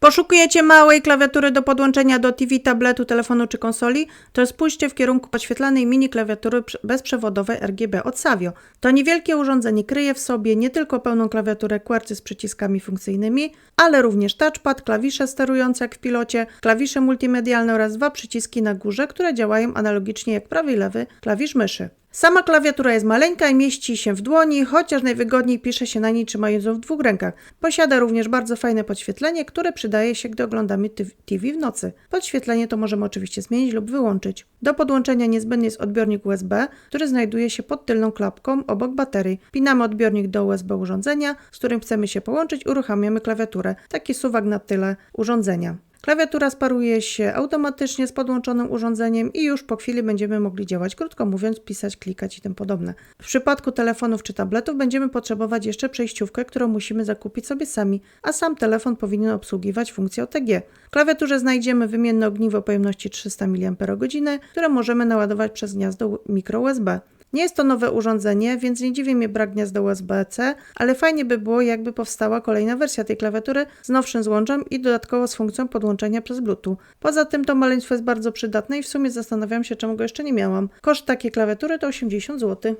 Poszukujecie małej klawiatury do podłączenia do TV, tabletu, telefonu czy konsoli? To spójrzcie w kierunku podświetlanej mini klawiatury prze- bezprzewodowej RGB od Savio. To niewielkie urządzenie kryje w sobie nie tylko pełną klawiaturę QWERTY z przyciskami funkcyjnymi, ale również touchpad, klawisze sterujące jak w pilocie, klawisze multimedialne oraz dwa przyciski na górze, które działają analogicznie jak prawy i lewy klawisz myszy. Sama klawiatura jest maleńka i mieści się w dłoni, chociaż najwygodniej pisze się na niej trzymając ją w dwóch rękach. Posiada również bardzo fajne podświetlenie, które przydaje się, gdy oglądamy TV w nocy. Podświetlenie to możemy oczywiście zmienić lub wyłączyć. Do podłączenia niezbędny jest odbiornik USB, który znajduje się pod tylną klapką obok baterii. Pinamy odbiornik do USB urządzenia, z którym chcemy się połączyć, uruchamiamy klawiaturę. Taki suwak na tyle urządzenia. Klawiatura sparuje się automatycznie z podłączonym urządzeniem i już po chwili będziemy mogli działać, krótko mówiąc, pisać, klikać i tym podobne. W przypadku telefonów czy tabletów będziemy potrzebować jeszcze przejściówkę, którą musimy zakupić sobie sami, a sam telefon powinien obsługiwać funkcję OTG. W klawiaturze znajdziemy wymienne ogniwo pojemności 300 mAh, które możemy naładować przez gniazdo mikro USB. Nie jest to nowe urządzenie, więc nie dziwi mnie brak gniazda USB-C, ale fajnie by było, jakby powstała kolejna wersja tej klawiatury z nowszym złączem i dodatkowo z funkcją podłączenia przez Bluetooth. Poza tym to maleństwo jest bardzo przydatne i w sumie zastanawiam się, czemu go jeszcze nie miałam. Koszt takiej klawiatury to 80 zł.